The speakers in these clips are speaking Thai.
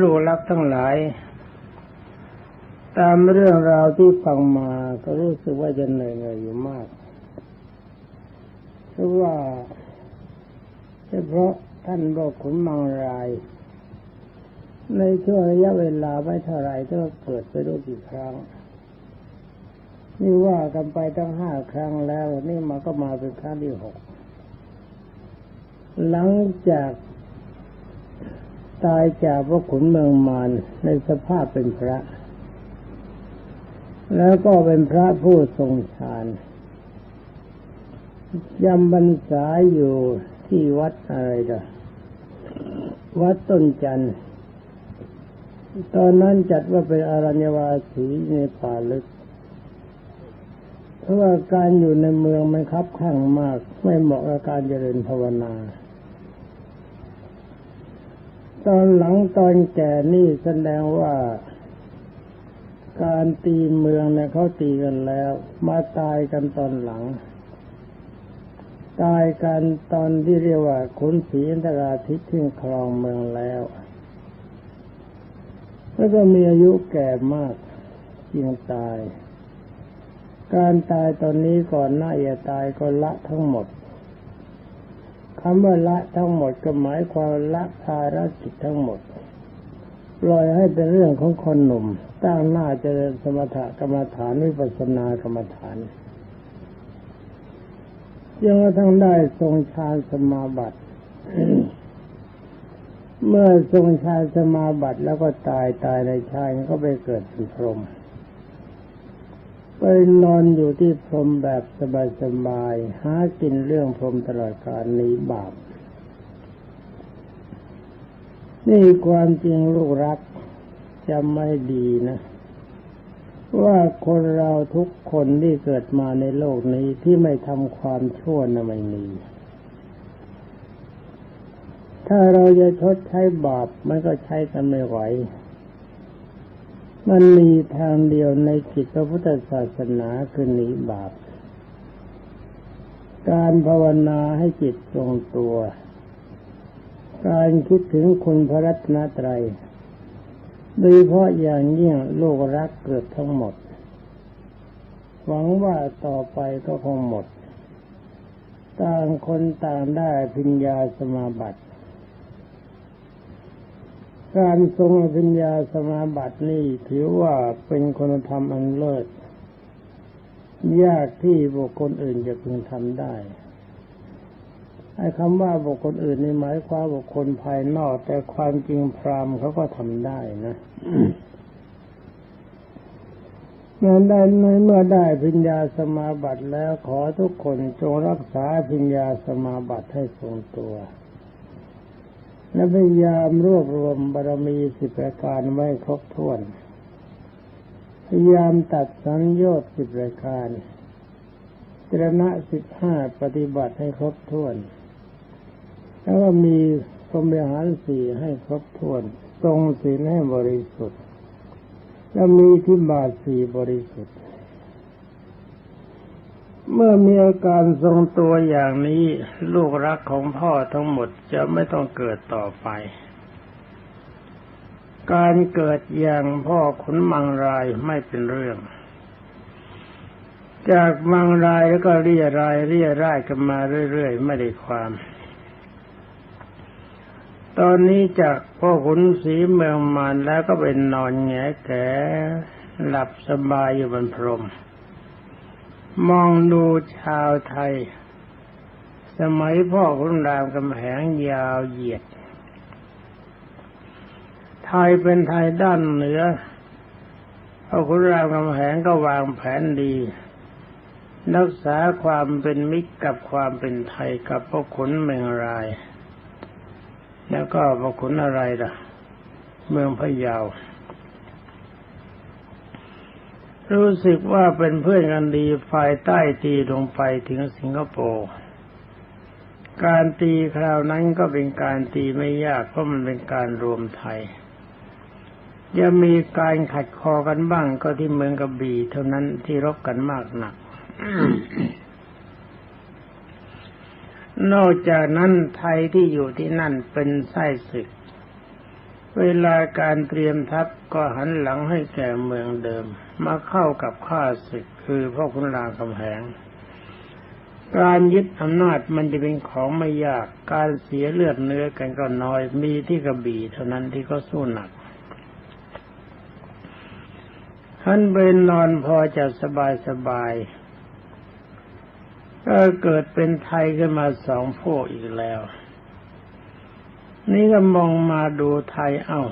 ลูกรักทั้งหลาย ตามเรื่องราวที่ฟังมาก็รู้สึกว่าจะเหนื่อยๆอยู่มากเพราะว่าเฉพาะท่านบอกขุนมังราย ในช่วงระยะเวลาไม่เท่าไรก็เกิดไปรู้กี่ครั้ง นี่ว่ากันไปตั้งห้าครั้งแล้ว นี่มาก็มาเป็นครั้งที่หกหลังจาก ตายจากพระขุนเมืองมารในสภาพเป็นพระ แล้วก็เป็นพระผู้ทรงฌานยำบรรษาอยู่ที่วัดอะไรดะวัดต้นจันทร์ตอนนั้นจัดว่าเป็นอารัญญวาสีในป่าลึก เพราะว่าการอยู่ในเมืองมันคับข้างมาก ไม่เหมาะกับการเจริญภาวนา ตอนหลังตอนแก่นี่แสดงว่าการตีเมืองเนี่ยเขาตีกันแล้ว มาตายกันตอนหลัง ตายกันตอนที่เรียกว่าขุนศรีอินทราทิตขึ้นครองเมืองแล้วแล้วก็มีอายุแก่มากจึงตาย การตายตอนนี้ก่อนหน้าจะตายก็ละทั้งหมด คำว่าละทั้งหมดก็หมายความละภารกิจทั้งหมดปล่อยให้เป็นเรื่องของคนหนุ่ม ตั้งหน้าเจริญสมถกรรมฐานวิปัสสนากรรมฐานยังทั้งได้ทรงฌานสมาบัติ เมื่อทรงฌานสมาบัติแล้วก็ตายตายในชายก็ไปเกิดเป็นพรหม ไปนอนอยู่ที่พรมแบบสบายๆหากินเรื่องพรมตลอดกาลนี้บาป นี่ความจริงลูกรักจะไม่ดีนะ ว่าคนเราทุกคนที่เกิดมาในโลกนี้ที่ไม่ทำความชั่วนะไม่มีถ้าเราจะชดใช้บาปมันก็ใช้กันไม่ไหว มันมีทางเดียวในจิตพระพุทธศาสนาคือหนีบาป การภาวนาให้จิตทรงตัว การคิดถึงคุณพระรัตนตรัย โดยเพราะอย่างยิ่งโลกรักเกิดทั้งหมด หวังว่าต่อไปก็คงหมด ต่างคนต่างได้พิญญาสมาบัติ การทรงปัญญาสมาบัตินี่ถือว่าเป็นคุณธรรมอันเลิศ ยากที่บุคคลอื่นจะพึงทำได้ไอ้คำว่าบุคคลอื่นในหมายความบุคคลภายนอก แต่ความจริงพรามเขาก็ทำได้นะเมื่อได้เมื่อได้พิญญาสมาบัติแล้วขอทุกคนจงรักษาพิญญาสมาบัติให้ทรงตัว และพยายามรวบรวมบารมีสิบประการไว้ครบถ้วน พยายามตัดสัญญชน์สิบประการจรณะสิบห้าปฏิบัติให้ครบถ้วน แล้วก็มีพรหมวิหารสี่ให้ครบถ้วน ทรงศีลให้บริสุทธิ์ แล้วมีที่บาทสี่บริสุทธิ์ เมื่อมีอาการทรงตัวอย่างนี้ลูกรักของพ่อทั้งหมดจะไม่ต้องเกิดต่อไป การเกิดอย่างพ่อขุนมังรายไม่เป็นเรื่อง จากมังรายแล้วก็เรียรายเรียร่ายกันมาเรื่อยๆ ไม่ได้ความ ตอนนี้จากพ่อขุนศรีเมืองมานแล้วก็เป็นนอนแงแกหลับสบายอยู่บนพรม มองดูชาวไทย สมัยพ่อคุณรามกำแหงยาวเหยียด ไทยเป็นไทยด้านเหนือพ่อคุณรามกำแหงก็วางแผนดี รักษาความเป็นมิตรกับความเป็นไทยกับพ่อขุนเมืองราย แล้วก็พ่อขุนอะไรล่ะ เมืองพะเยา รู้สึกว่าเป็นเพื่อนกันดีฝ่ายใต้ตีลงไปถึงสิงคโปร์การตีคราวนั้นก็เป็นการตีไม่ยากเพราะมันเป็นการรวมไทยจะมีการขัดคอกันบ้างก็ที่เมืองกระบี่เท่านั้นที่รบกันมากหนัก นอกจากนั้นไทยที่อยู่ที่นั่นเป็นไส้ศึก เวลาการเตรียมทัพก็หันหลังให้แก่เมืองเดิม มาเข้ากับข้าศึกคือพ่อคุณรามคำแหง การยึดอำนาจมันจะเป็นของไม่ยาก การเสียเลือดเนื้อกันก็น้อย มีที่กระบี่เท่านั้นที่เขาสู้หนักท่านเบนนอนพอจะสบายสบายก็เกิดเป็นไทยขึ้นมาสองพวกอีกแล้ว นี่ก็มองมาดูไทยเอา้า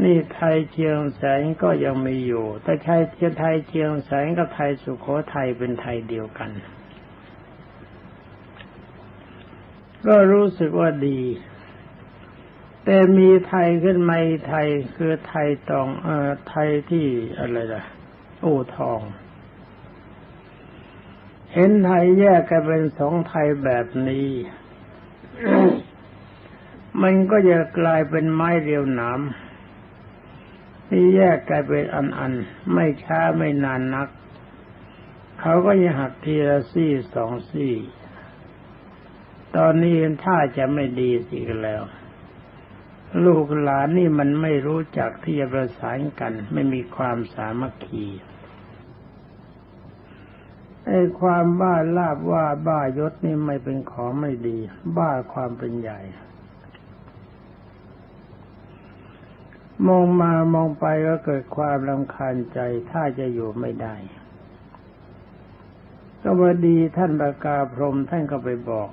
นี่ไทยเชียงแสงก็ยังมีอยู่ แต่ไทยเชียงไทยเชียงแสงกับไทยสุขโขทัยเป็นไทยเดียวกัน ก็รู้สึกว่าดี แต่มีไทยขึ้นมาไทยคือไทยตองเอ่อไทยที่อะไรล่ะอู่ทอง เห็นไทยแยกกันเป็นสองไทยแบบนี้มันก็จะกลายเป็นไม้เรียวหนาม ที่แยกกันเป็นอันๆไม่ช้าไม่นานนัก เขาก็จะหักทีละซี่สองซี่ ตอนนี้ถ้าจะไม่ดีสิกแล้ว ลูกหลานนี่มันไม่รู้จักที่จะประสานกัน ไม่มีความสามัคคีไอ้ความบ้าลาบว่าบ้ายศนี่ไม่เป็นของไม่ดี บ้าความเป็นใหญ่ มองมามองไปก็เกิดความรำคาญใจถ้าจะอยู่ไม่ได้ ก็วดีท่านประกาพรมท่านก็ไปบอก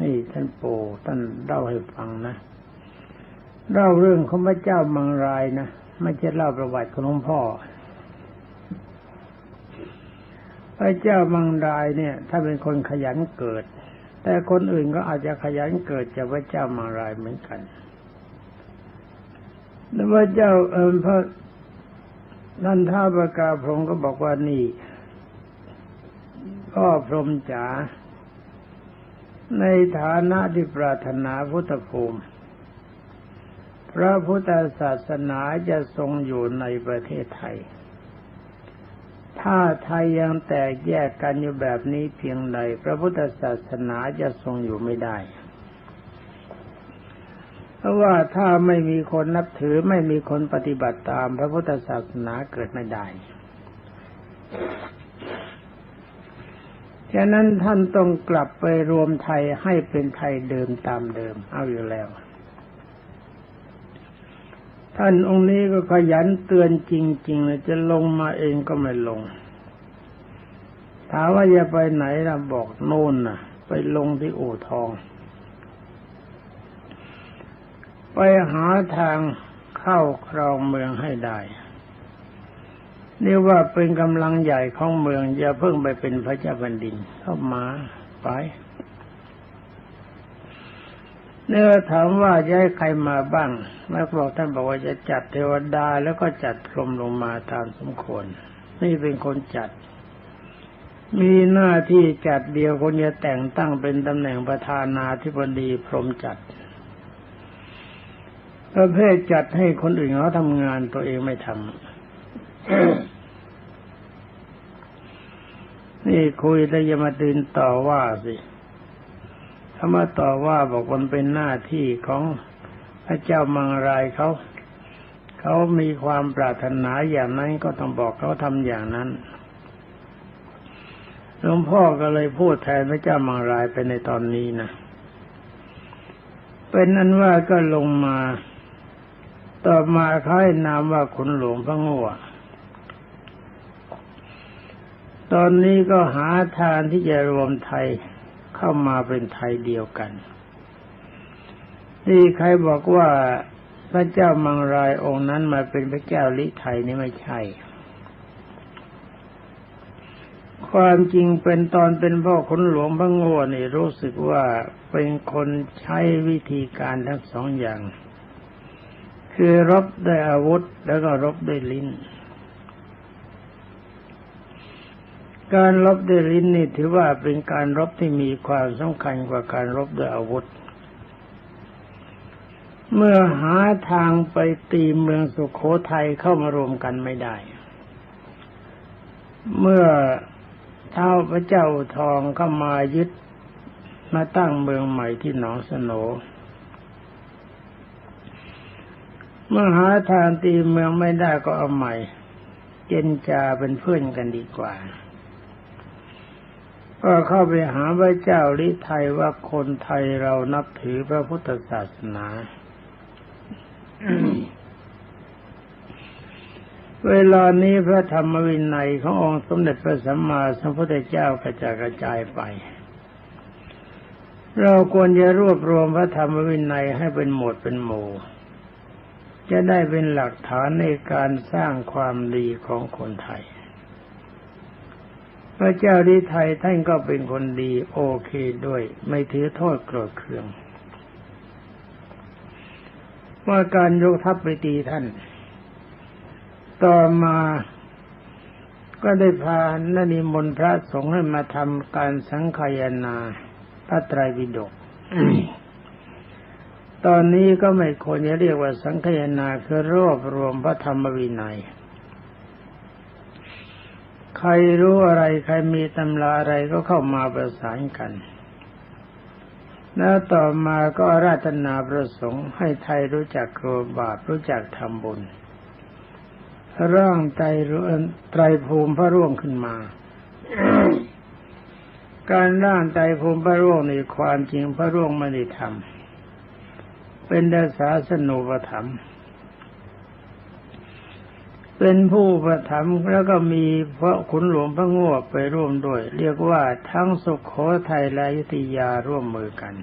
นี่ท่านโปท่านเล่าให้ฟังนะเล่าเรื่องของพระเจ้ามังรายนะไม่ใช่เล่าประวัติของหลวงพ่อ พระเจ้ามังรายเนี่ย ถ้าเป็นคนขยันเกิด แต่คนอื่นก็อาจจะขยันเกิดจากพระเจ้ามังรายเหมือนกัน แล้วพระเจ้าเอิญพระนันทาประกาพรมก็บอกว่านี่ก็พรมจ๋าในฐานะที่ปรารถนาพุทธภูมิ พระพุทธศาสนาจะทรงอยู่ในประเทศไทย ถ้าไทยยังแตกแยกกันอยู่แบบนี้เพียงใดพระพุทธศาสนาจะทรงอยู่ไม่ได้ เพราะว่าถ้าไม่มีคนนับถือไม่มีคนปฏิบัติตาม พระพุทธศาสนาเกิดไม่ได้ฉะนั้นท่านต้องกลับไปรวมไทยให้เป็นไทยเดิมตามเดิม เอาอยู่แล้ว ท่านองค์นี้ก็ขยันเตือนจริงๆเลยจะลงมาเองก็ไม่ลง ถามว่าจะไปไหนล่ะบอกโน่นน่ะ ไปลงที่อู่ทอง ไปหาทางเข้าครองเมืองให้ได้นี่ว่าเป็นกำลังใหญ่ของเมือง อย่าเพิ่งไปเป็นพระเจ้าแผ่นดินเข้ามาไปเนี่ยถามว่าจะให้ใครมาบ้างแม่บอกท่านบอกว่าจะจัดเทวดาแล้วก็จัดพรมลงมาตามสมควรนี่เป็นคนจัด มีหน้าที่จัดเดียวคนจะแต่งตั้งเป็นตำแหน่งประธานาธิบดีพรมจัด ประเภทจัดให้คนอื่นเขาทำงานตัวเองไม่ทำนี่คุยแล้วจะมาตื่นต่อว่าสิถ้ามาต่อว่าบอกมันเป็นหน้าที่ของพระเจ้ามังรายเขา เขามีความปรารถนาอย่างนั้นก็ต้องบอกเขาทำอย่างนั้นหลวงพ่อก็เลยพูดแทนพระเจ้ามังรายไปในตอนนี้นะ เป็นนั้นว่าก็ลงมา ต่อมาเขาให้นามว่าขุนหลวงพระงัวตอนนี้ก็หาทางที่จะรวมไทยเข้ามาเป็นไทยเดียวกัน นี่ใครบอกว่าพระเจ้ามังรายองค์นั้นมาเป็นพระเจ้าลิไทยนี่ไม่ใช่ ความจริงเป็นตอนเป็นพ่อขุนหลวงพระโง่นี่รู้สึกว่าเป็นคนใช้วิธีการทั้งสองอย่าง คือรบด้วยอาวุธแล้วก็รบด้วยลิ้น การรบด้วยลิ้นนี่ถือว่าเป็นการรบที่มีความสำคัญกว่าการรบด้วยอาวุธ เมื่อหาทางไปตีเมืองสุขโขทัยเข้ามารวมกันไม่ได้ เมื่อเท้าพระเจ้าทองเข้ามายึดมาตั้งเมืองใหม่ที่หนองสน เมื่อหาทางตีเมืองไม่ได้ก็เอาใหม่ เจนจาเป็นเพื่อนกันดีกว่า ก็เข้าไปหาพระเจ้าลิไทยว่าคนไทยเรานับถือพระพุทธศาสนาเวลานี้พระธรรมวินัยขององค์สมเด็จพระสัมมาสัมพุทธเจ้ากระจายกระจายไป เราควรจะรวบรวมพระธรรมวินัยให้เป็นหมวดเป็นหมู่ จะได้เป็นหลักฐานในการสร้างความดีของคนไทย พระเจ้าดีไทยท่านก็เป็นคนดีโอเคด้วย ไม่ถือโทษโกรธเคือง ว่าการยกทัพไปตีท่าน ต่อมาก็ได้พานนิมนต์พระสงฆ์ให้มาทำการสังขยนาพระไตรปิฎก ตอนนี้ก็ไม่ควรจะเรียกว่าสังคยนาคือรวบรวมพระธรรมวินัย ใครรู้อะไรใครมีตำราอะไรก็เข้ามาประสานกัน แล้วต่อมาก็ราตนาประสงค์ให้ไทยรู้จักโกรบาปรู้จักทำบุญ ร่างใจไตรภูมิพระร่วงขึ้นมาการร่างใจภูมิพระร่วงในความจริงพระร่วงไม่ได้ทำ เป็นดาษาสนุปถัมเป็นผู้ประถมแล้วก็มีพระขุนหลวงพระงวไปร่วมด้วย เรียกว่าทั้งสุขโขทัยและยุติยาร่วมมือกัน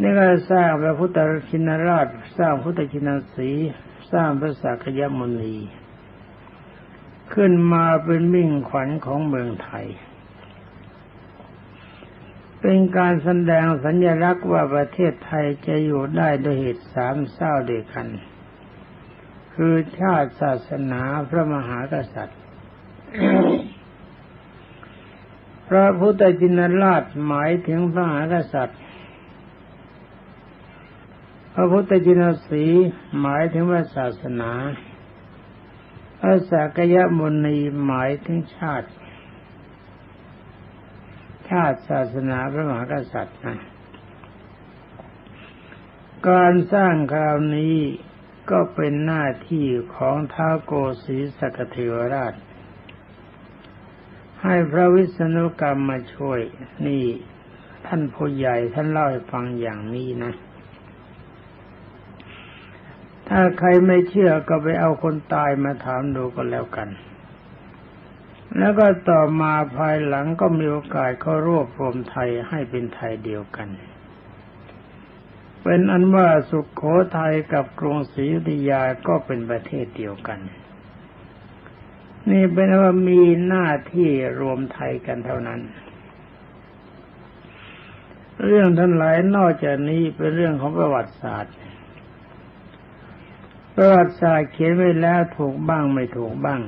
นี่ก็สร้างพระพุทธชินราช สร้างพุทธชินสีสร้างพระสักยมุนี ขึ้นมาเป็นมิ่งขวัญของเมืองไทย เป็นการแสดงสัญลักษณ์ว่าประเทศไทยจะอยู่ได้ด้วยเหตุสามเศร้าเดียวกัน คือชาติศาสนาพระมหากษัตริย์ พระพุทธจินราชหมายถึงพระมหากษัตริย์ พระพุทธจินสีหมายถึงว่าศาสนา พระสักยมุนีหมายถึงชาติ ชาติศาสนาพระมหากษัตริย์นะการสร้างคราวนี้ก็เป็นหน้าที่ของท้าโกศีสกเทวราช ให้พระวิษณุกรรมมาช่วย นี่ท่านผู้ใหญ่ท่านเล่าให้ฟังอย่างนี้นะ ถ้าใครไม่เชื่อก็ไปเอาคนตายมาถามดูก็แล้วกัน แล้วก็ต่อมาภายหลังก็มีโอกาสเขารวบรวมไทยให้เป็นไทยเดียวกัน เป็นอันว่าสุขโขทัยกับกรุงศรีอยุธยาก็เป็นประเทศเดียวกัน นี่เป็นว่ามีหน้าที่รวมไทยกันเท่านั้น เรื่องทั้งหลายนอกจากนี้เป็นเรื่องของประวัติศาสตร์ประวัติศาสตร์เขียนไว้แล้วถูกบ้างไม่ถูกบ้าง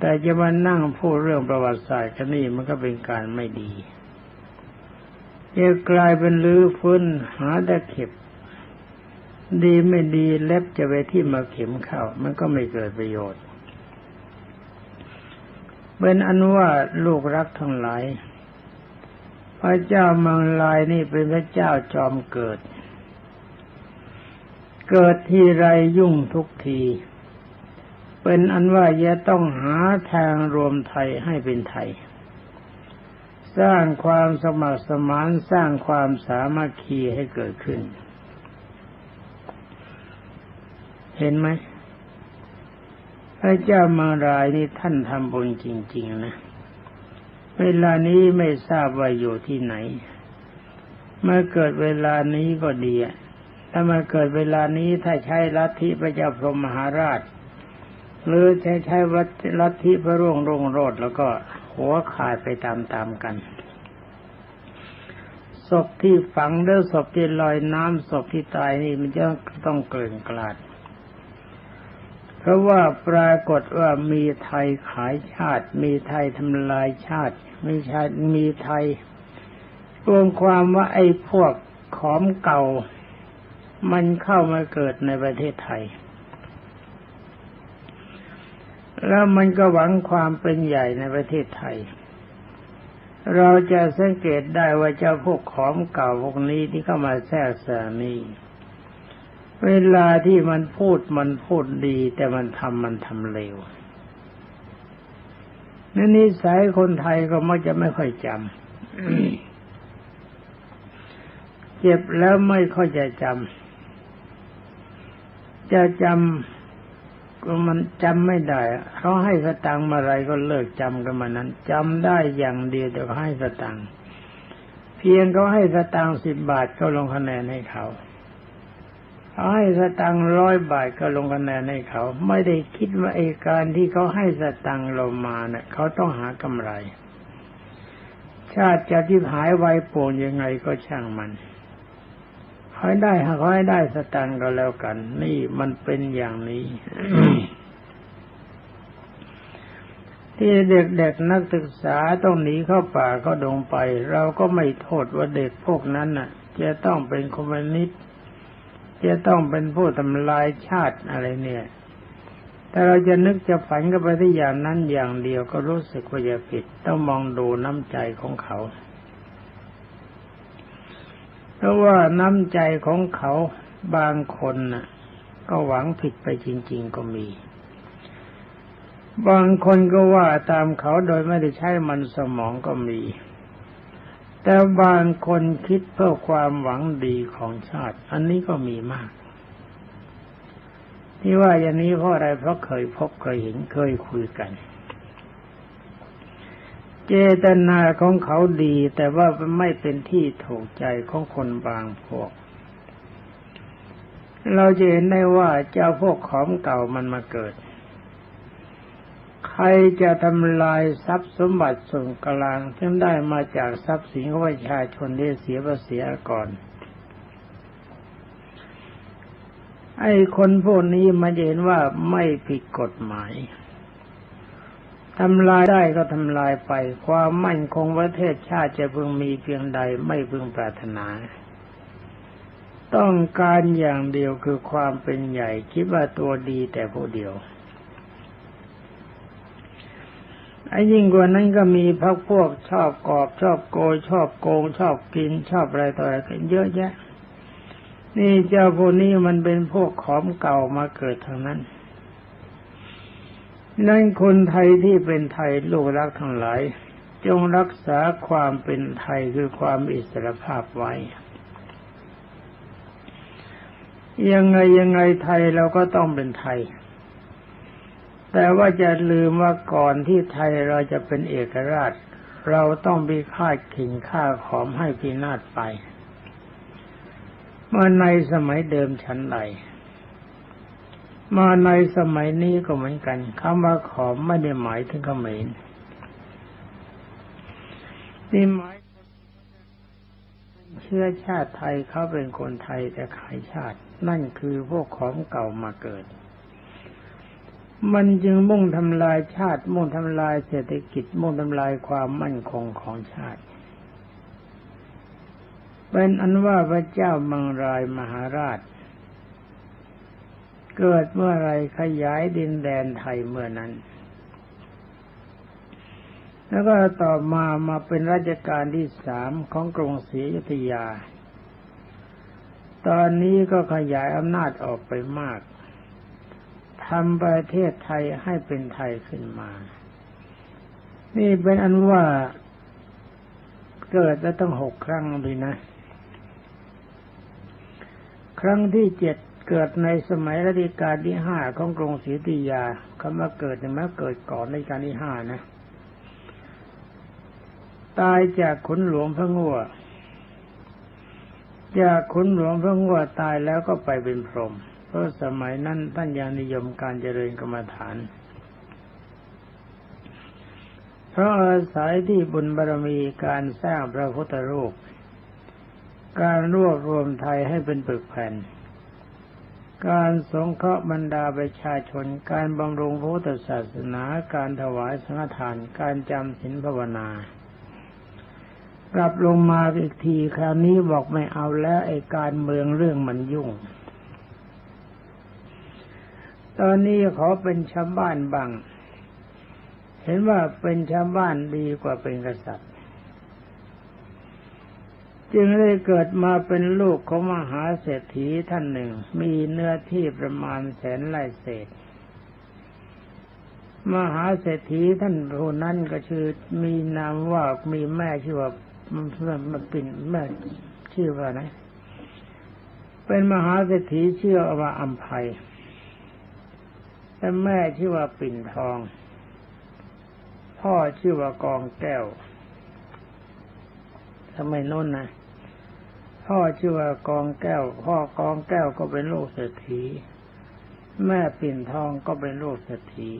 แต่จะมานั่งพูดเรื่องประวัติศาสตร์กันนี่มันก็เป็นการไม่ดีจะกลายเป็นลื้อฟื้นหาตะเข็บ ดีไม่ดีเล็บจะไปที่มาเข็มเข้า มันก็ไม่เกิดประโยชน์เป็นอันว่าลูกรักทั้งหลายพระเจ้ามังลายนี่เป็นพระเจ้าจอมเกิด เกิดที่ไรยุ่งทุกที เป็นอันว่าจะต้องหาทางรวมไทยให้เป็นไทย สร้างความสมัครสมานสร้างความสามัคคีให้เกิดขึ้น เห็นไหมพระเจ้ามารายนี่ท่านทำบุญจริง ๆ นะ เวลานี้ไม่ทราบว่าอยู่ที่ไหน เมื่อเกิดเวลานี้ก็ดีถ้ามาเกิดเวลานี้ถ้าใช้ลัทธิพระเจ้าพรหมมหาราช หรือใช้ใช้วัดลัทธิพระร่วงร่งโรดแล้วก็หัวขาดไปตามๆกันศพที่ฝังหรือศพที่ลอยน้ำศพที่ตายนี่มันจะต้องเกลื่อนกลาด เพราะว่าปรากฏว่ามีไทยขายชาติ มีไทยทำลายชาติ มีชาติมีไทย รวมความว่าไอ้พวกขอมเก่า มันเข้ามาเกิดในประเทศไทย แล้วมันก็หวังความเป็นใหญ่ในประเทศไทย เราจะสังเกตได้ว่าเจ้าพวกของเก่าพวกนี้ที่เข้ามาแทรกแซงนี้เวลาที่มันพูดมันพูดดี แต่มันทำมันทำเลวนี่นิสัยคนไทยก็มักจะไม่ค่อยจำเจ็บแล้วไม่ค่อยจะจำจะจำ มันจำไม่ได้เขาให้สตังค์มาอะไรก็เลิกจำกันมานั้นจำได้อย่างเดียวแต่ให้สตังค์เพียงเขาให้สตังค์สิบบาทก็ลงคะแนนให้เขาเขาให้สตังค์ร้อยบาทก็ลงคะแนนให้เขา ไม่ได้คิดว่าไอ้การที่เขาให้สตังค์เรามาเนะ่ยเขาต้องหากำไร ชาติจะที่หายไวโป่งยังไงก็ช่างมัน ขอให้ได้ขอให้ได้สตังก็แล้วกัน นี่มันเป็นอย่างนี้ ที่เด็กๆนักศึกษาต้องหนีเข้าป่าเข้าดงไป เราก็ไม่โทษว่าเด็กพวกนั้นน่ะ จะต้องเป็นคอมมิวนิสต์จะต้องเป็นผู้ทำลายชาติอะไรเนี่ย แต่เราจะนึกจะฝันกันไปที่อย่างนั้นอย่างเดียวก็รู้สึกว่าจะผิด ต้องมองดูน้ำใจของเขา เพราะว่าน้ำใจของเขาบางคนน่ะ ก็หวังผิดไปจริง ๆก็มี บางคนก็ว่าตามเขาโดยไม่ได้ใช้มันสมองก็มี แต่บางคนคิดเพื่อความหวังดีของชาติ อันนี้ก็มีมาก ที่ว่าอย่างนี้เพราะอะไรเพราะเคยพบเคยเห็นเคยคุยกัน เจตนาของเขาดี แต่ว่าไม่เป็นที่ถูกใจของคนบางพวก เราจะเห็นได้ว่าเจ้าพวกของเก่ามันมาเกิด ใครจะทำลายทรัพย์สมบัติส่วนกลางที่ได้มาจากทรัพย์สินของประชาชนได้เสียภาษีก่อนไอ้คนพวกนี้มาเห็นว่าไม่ผิดกฎหมาย ทำลายได้ก็ทำลายไป ความมั่นคงประเทศชาติจะพึงมีเพียงใดไม่พึงปรารถนา ต้องการอย่างเดียวคือความเป็นใหญ่ คิดว่าตัวดีแต่ผู้เดียวไอ้ยิ่งกว่านั้นก็มีพวกพวกชอบกอบชอบโกยชอบโกง ชอบกินชอบอะไรต่ออะไรกันเยอะแยะ นี่เจ้าพวกนี้มันเป็นพวกขอมเก่ามาเกิดทางนั้น นั่นคนไทยที่เป็นไทยลูกรักทั้งหลาย จงรักษาความเป็นไทยคือความอิสรภาพไว้ ยังไงยังไงไทยเราก็ต้องเป็นไทย แต่ว่าจะลืมว่าก่อนที่ไทยเราจะเป็นเอกราช เราต้องมีค่าขิงค่าขอมให้พินาศไปเมาในสมัยเดิมชั้นใด มาในสมัยนี้ก็เหมือนกันคำว่าขอมไม่ได้หมายถึงเขมรนี่หมายเชื้อชาติไทยเขาเป็นคนไทยแต่ขายชาติ นั่นคือพวกของเก่ามาเกิด มันจึงมุ่งทำลายชาติ มุ่งทำลายเศรษฐกิจ มุ่งทำลายความมั่นคงของชาติเป็นอันว่าพระเจ้ามังรายมหาราช เกิดเมื่อไรขยายดินแดนไทยเมื่อนั้น แล้วก็ต่อมามาเป็นราชการที่สามของกรุงศรีอยุธยา ตอนนี้ก็ขยายอำนาจออกไปมากทำประเทศไทยให้เป็นไทยขึ้นมา นี่เป็นอันว่าเกิดแล้วต้องหกครั้งเลยนะ ครั้งที่เจ็ด เกิดในสมัยรัชกาลที่ห้าของกรุงศรีอยุธยาเขามาเกิดเนี่ยมาเกิดก่อนในการที่ห้านะ ตายจากขุนหลวงพระงัวจากขุนหลวงพระงัวตายแล้วก็ไปเป็นพรหมเพราะสมัยนั้นท่านยังนิยมการเจริญกรรมฐาน เพราะอาศัยที่บุญบารมีการสร้างพระพุทธรูป การรวบรวมไทยให้เป็นปึกแผ่น การสงเคราะห์บรรดาประชาชน การบำรุงพุทธศาสนา การถวายสังฆทาน การจำศีลภาวนา กลับลงมาอีกทีคราวนี้บอกไม่เอาแล้วไอ้การเมืองเรื่องมันยุ่ง ตอนนี้ขอเป็นชาวบ้านบ้าง เห็นว่าเป็นชาวบ้านดีกว่าเป็นกษัตริย์ จึงได้เกิดมาเป็นลูกของมหาเศรษฐีท่านหนึ่ง มีเนื้อที่ประมาณแสนไร่เศษ มหาเศรษฐีท่านผู้นั้นก็ชื่อมีนามว่ามีแม่ชื่อว่ามันมันเป็นแม่ชื่อว่าไงเป็นมหาเศรษฐีชื่อว่าอัมภัยแต่แม่ชื่อว่าปิ่นทอง พ่อชื่อว่ากองแก้วทำไมน้นนะ พ่อชื่อว่ากองแก้ว พ่อกองแก้วก็เป็นลูกเศรษฐี แม่ปิ่นทองก็เป็นลูกเศรษฐี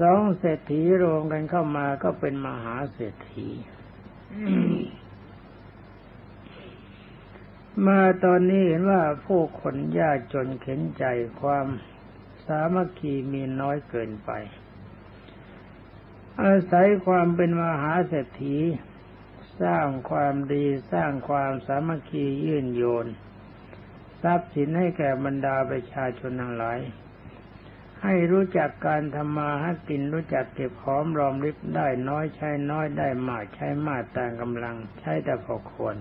สองเศรษฐีรวมกันเข้ามาก็เป็นมหาเศรษฐี มาตอนนี้เห็นว่าผู้คนยากจนเข็นใจความสามัคคีมีน้อยเกินไป อาศัยความเป็นมหาเศรษฐี สร้างความดีสร้างความสามัคคียื่นโยน ทรัพย์สินให้แก่บรรดาประชาชนทั้งหลาย ให้รู้จักการทำมาหากินรู้จักเก็บหอมรอมริบได้น้อยใช้น้อยได้มากใช้มากตามกำลังใช้แต่พอควร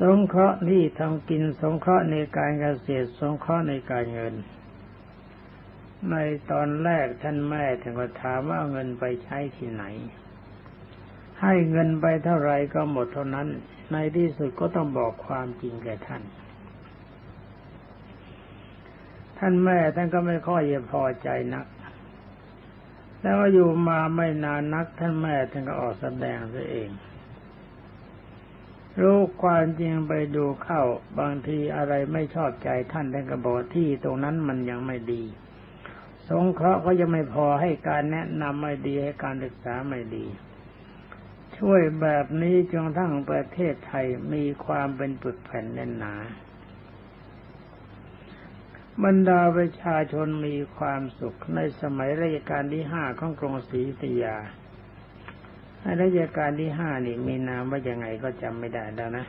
สงเคราะห์ที่ทำกินสงเคราะห์ในการเกษตรสงเคราะห์ในการเงิน ในตอนแรกท่านแม่ท่านก็ถามว่าเงินไปใช้ที่ไหน ให้เงินไปเท่าไรก็หมดเท่านั้น ในที่สุดก็ต้องบอกความจริงแก่ท่าน ท่านแม่ท่านก็ไม่ค่อยจะพอใจนัก แล้วอยู่มาไม่นานนัก ท่านแม่ท่านก็ออกแสดงซะเอง รู้ความจริงไปดูเข้าบางทีอะไรไม่ชอบใจท่านท่านก็บอกที่ตรงนั้นมันยังไม่ดี สงเคราะห์ก็ยังไม่พอให้การแนะนำไม่ดีให้การศึกษาไม่ดี ช่วยแบบนี้จนทั้งประเทศไทยมีความเป็นปึกแผ่นแน่นหนา บรรดาประชาชนมีความสุขในสมัยรัชกาลที่ห้าของกรุงศรีอยุธยารัชกาลที่ห้านี่มีนามว่ายังไงก็จำไม่ได้แล้วนะ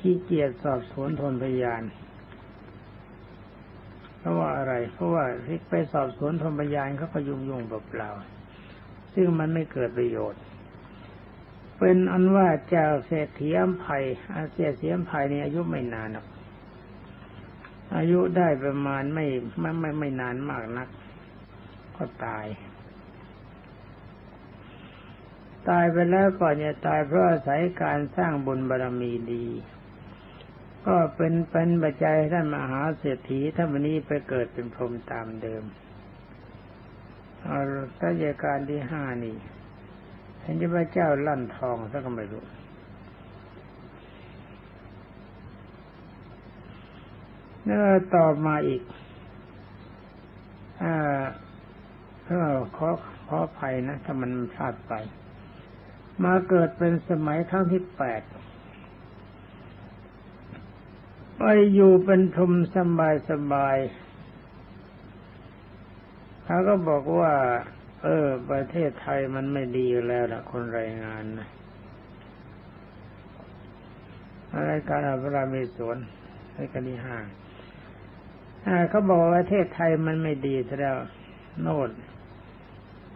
ที่เกียรติสอบสวนทนพยานเพราะว่าอะไร เพราะว่าที่ไปสอบสวนทนพยานเขาก็ยุ่งยุ่งเปล่า ซึ่งมันไม่เกิดประโยชน์ เป็นอันว่าเจ้าเศรษฐีอัมภัยอาเซียเสียมภัยในอายุไม่นานหรอกอายุได้ประมาณไม่ไม่ไม่ไม่นานมากนัก ก็ตาย ตายไปแล้วก่อนจะตายเพราะอาศัยการสร้างบุญบารรมีดี ก็เป็นเป็นปัจจัยท่านมหาเศรษฐีท่านวันนี้ไปเกิดเป็นพรหมตามเดิม รัชการที่ห้านี่เห็นพระเจ้าลั่นทองสักก็ไม่รู้แล้วต่อมาอีกอ่าขอขออภัยนะ ถ้ามันพลาดไป มาเกิดเป็นสมัยครั้งที่แปดไปอยู่เป็นทุมสบายสบาย เขาก็บอกว่า เออ ประเทศไทยมันไม่ดีแล้วล่ะ คนรายงานนะรายการอัปรามีสวนรายการที่ห้าเขาบอกว่าประเทศไทยมันไม่ดีซะแล้ว โน่น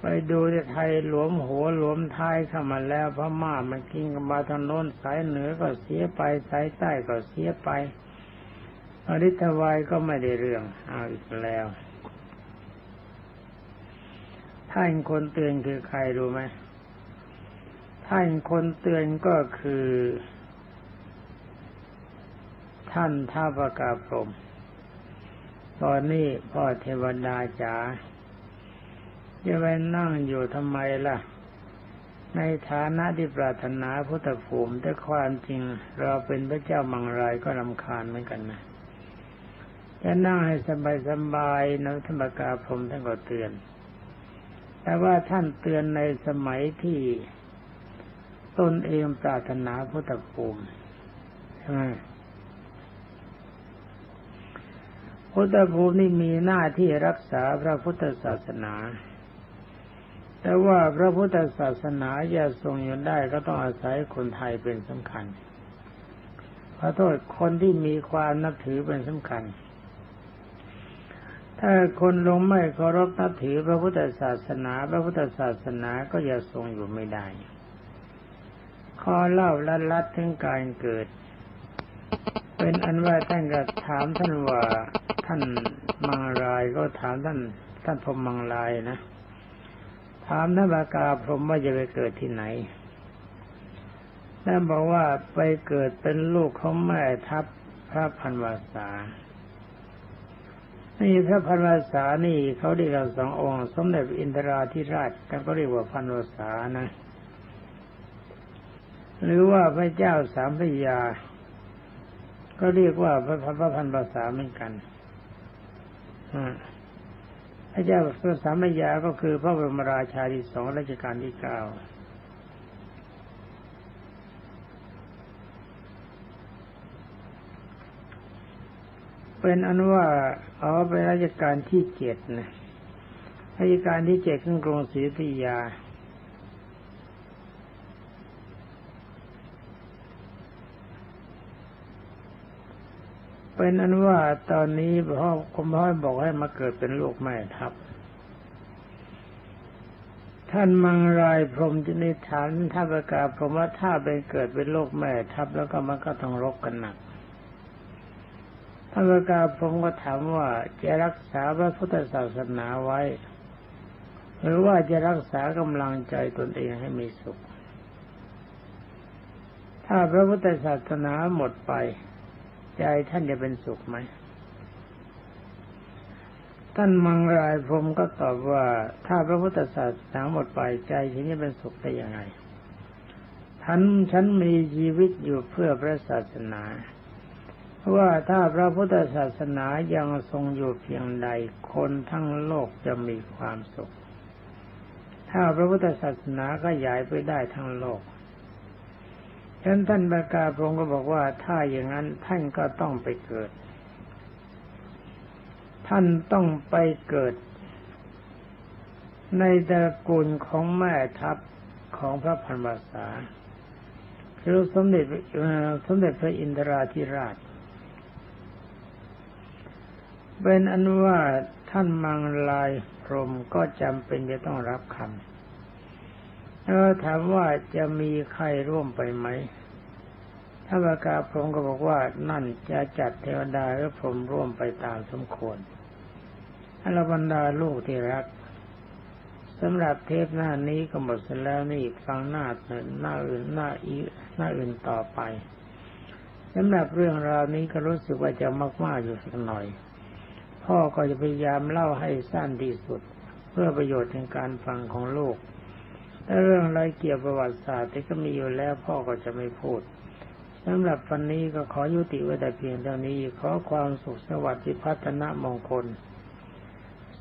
ไปดูที่ไทยหลวมหัวหลวมท้ายเข้ามาแล้วพม่ามันกินกันมาทางโน้นสายเหนือก็เสียไปสายใต้ก็เสียไปอริทวายก็ไม่ได้เรื่องเอาอีกแล้ว ท่านคนเตือนคือใครรู้ไหมท่านคนเตือนก็คือ ท่านท้าประกาศพรมตอนนี้พ่อเทวดาจ๋าจะไปนั่งอยู่ทำไมล่ะ ในฐานะที่ปรารถนาพุทธภูมิแต่ความจริงเราเป็นพระเจ้ามังรายก็รำคาญเหมือนกันนะจะนั่งให้สบายๆนะธรรมกาพรมท่านก็เตือน แต่ว่าท่านเตือนในสมัยที่ตนเองปรารถนาพุทธภูมิใช่ไหมพุทธภูมินี่มีหน้าที่รักษาพระพุทธศาสนา แต่ว่าพระพุทธศาสนาจะทรงอยู่ได้ก็ต้องอาศัยคนไทยเป็นสำคัญขอโทษคนที่มีความนับถือเป็นสำคัญ ถ้าคนลงไม่เคารพนับถือพระพุทธศาสนา พระพุทธศาสนาก็จะทรงอยู่ไม่ได้ขอเล่าลัดลัดถึงการเกิด เป็นอันว่าท่านก็ถามท่านว่าท่านมังรายก็ถามท่าน ท่านพรมมังรายนะถามท่านบากาพรมว่าจะไปเกิดที่ไหนท่านบอกว่าไปเกิดเป็นลูกของแม่ทัพพระพันวาสา นี่พระพันวาสานี่เขาเรียกเราสององค์ สมเด็จอินทราธิราชท่านก็เรียกว่าพันวาสานะ หรือว่าพระเจ้าสามพยา ก็เรียกว่าพระพระพันวาสาเหมือนกันพระเจ้าสามพยาก็คือพระบรมราชาที่สองรัชกาลที่เก้า เป็นอนุว่าเอาเป็นราชการที่เจ็ดนะราชการที่เจ็ดของกรุงศรีอยุธยา เป็นอนุว่าตอนนี้พ่อคุณพ่อบอกให้มาเกิดเป็นลูกแม่ทัพท่านมังรายพรมจะนิฐานท่าประกาศพรมว่าถ้าเป็นเกิดเป็นโลกแม่ทัพแล้วก็มันก็ต้องรบกันหนัก พระกาผมก็ถามว่าจะรักษาพระพุทธศาสนาไว้ หรือว่าจะรักษากำลังใจตนเองให้มีสุข ถ้าพระพุทธศาสนาหมดไป ใจท่านจะเป็นสุขไหม ท่านมังรายผมก็ตอบว่า ถ้าพระพุทธศาสนาหมดไปใจฉันจะเป็นสุขได้ยังไงท่านฉันมีชีวิตอยู่เพื่อพระศาสนา ว่าถ้าพระพุทธศาสนายังทรงอยู่เพียงใด คนทั้งโลกจะมีความสุข ถ้าพระพุทธศาสนาก็ยายไปได้ทั้งโลกฉะนั้นท่านบากาพงก็บอกว่าถ้าอย่างนั้นท่านก็ต้องไปเกิด ท่านต้องไปเกิด ในตระกูลของแม่ทัพของพระพันวาษาคือสมเด็จสมเด็จพระอินทราธิราช เป็นอนุว่าท่านมังลายพรมก็จำเป็นจะต้องรับคำแล้วถามว่าจะมีใครร่วมไปไหมถ้าบากาศพรมก็บอกว่านั่นจะจัดเทวดาหรือพรมร่วมไปตามสมควรอรบรรดาลูกที่รักสำหรับเทปหน้านี้ก็หมดเสร็จแล้วนี่ฟังหน้าหน้าอื่นหน้าอีหน้าอื่นต่อไปสำหรับเรื่องราวนี้ก็รู้สึกว่าจะมากๆอยู่สักหน่อย พ่อก็จะพยายามเล่าให้สั้นที่สุด เพื่อประโยชน์ในการฟังของลูกถ้าเรื่องอะไรเกี่ยวประวัติศาสตร์ที่ก็มีอยู่แล้วพ่อก็จะไม่พูดสำหรับวันนี้ก็ขอยุติไว้แต่เพียงเท่านี้ ขอความสุขสวัสดิ์พัฒนามงคล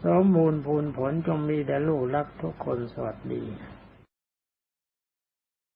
สมบูรณ์พูนผลจงมีแด่ลูกรักทุกคนสวัสดี